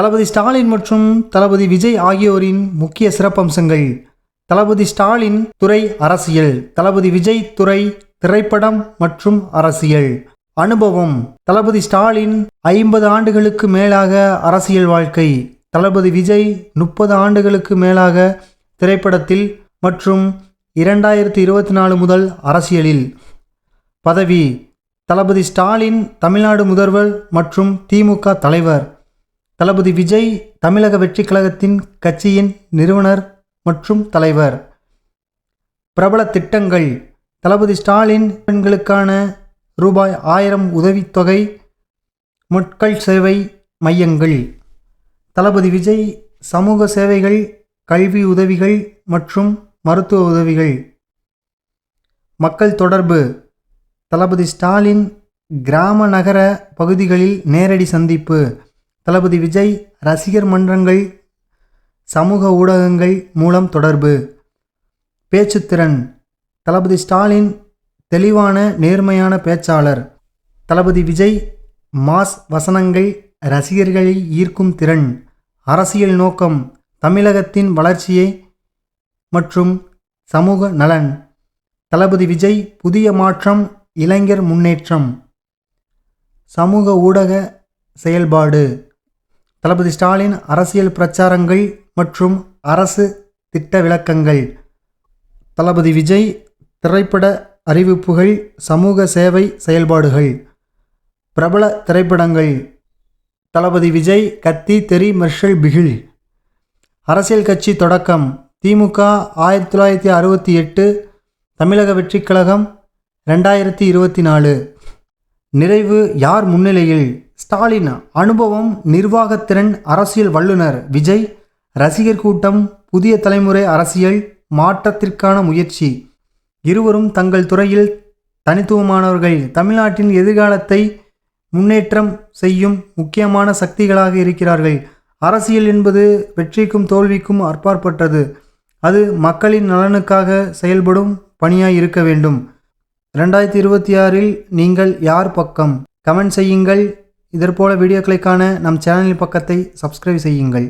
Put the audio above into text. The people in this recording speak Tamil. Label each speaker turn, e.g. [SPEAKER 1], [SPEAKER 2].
[SPEAKER 1] தளபதி ஸ்டாலின் மற்றும் தளபதி விஜய் ஆகியோரின் முக்கிய சிறப்பம்சங்கள். தளபதி ஸ்டாலின் துறை அரசியல் தளபதி விஜய் துறை திரைப்படம் மற்றும் அரசியல். அனுபவம் தளபதி ஸ்டாலின் ஐம்பது ஆண்டுகளுக்கு மேலாக அரசியல் வாழ்க்கை. தளபதி விஜய் முப்பது ஆண்டுகளுக்கு மேலாக திரைப்படத்தில் மற்றும் இரண்டாயிரத்தி இருபத்தி நாலு முதல் அரசியலில். பதவி தளபதி ஸ்டாலின் தமிழ்நாடு முதல்வர் மற்றும் திமுக தலைவர். தளபதி விஜய் தமிழக வெற்றி கழகத்தின் கட்சியின் நிறுவனர் மற்றும் தலைவர். பிரபல திட்டங்கள். தளபதி ஸ்டாலின் பெண்களுக்கான ரூபாய் ஆயிரம் உதவித்தொகை மக்கள் சேவை மையங்கள். தளபதி விஜய் சமூக சேவைகள் கல்வி உதவிகள் மற்றும் மருத்துவ உதவிகள். மக்கள் தொடர்பு. தளபதி ஸ்டாலின் கிராம நகர பகுதிகளில் நேரடி சந்திப்பு. தளபதி விஜய் ரசிகர் மன்றங்கள் சமூக ஊடகங்கள் மூலம் தொடர்பு. பேச்சுத்திறன். தளபதி ஸ்டாலின் தெளிவான நேர்மையான பேச்சாளர். தளபதி விஜய் மாஸ் வசனங்கள் ரசிகர்களை ஈர்க்கும் திறன். அரசியல் நோக்கம் தமிழகத்தின் வளர்ச்சியை மற்றும் சமூக நலன். தளபதி விஜய் புதிய மாற்றம் இளைஞர் முன்னேற்றம். சமூக ஊடக செயல்பாடு. தளபதி ஸ்டாலின் அரசியல் பிரச்சாரங்கள் மற்றும் அரசு திட்ட விளக்கங்கள். தளபதி விஜய் திரைப்பட அறிவிப்புகள் சமூக சேவை செயல்பாடுகள். பிரபல திரைப்படங்கள். தளபதி விஜய் கத்தி தெரி மெர்ஷல் பிகில். அரசியல் கட்சி தொடக்கம். திமுக ஆயிரத்தி தொள்ளாயிரத்தி அறுபத்தி எட்டு தமிழக வெற்றிக் கழகம் ரெண்டாயிரத்தி இருபத்தி நாலு. நிறைவு யார் முன்னிலையில்? ஸ்டாலின் அனுபவம் நிர்வாகத்திறன் அரசியல் வல்லுனர் விஜய் ரசிகர் கூட்டம் புதிய தலைமுறை அரசியல் மாற்றத்திற்கான முயற்சி. இருவரும் தங்கள் துறையில் தனித்துவமானவர்கள். தமிழ்நாட்டின் எதிர்காலத்தை முன்னேற்றம் செய்யும் முக்கியமான சக்திகளாக இருக்கிறார்கள். அரசியல் என்பது வெற்றிக்கும் தோல்விக்கும் அற்பாற்பட்டது அது மக்களின் நலனுக்காக செயல்படும் பணியாய் இருக்க வேண்டும். ரெண்டாயிரத்தி இருபத்தி ஆறில் நீங்கள் யார் பக்கம்? கமெண்ட் செய்யுங்கள். இதற்போல வீடியோக்களை காண நம் சேனலின் பக்கத்தை சப்ஸ்கிரைப் செய்யுங்கள்.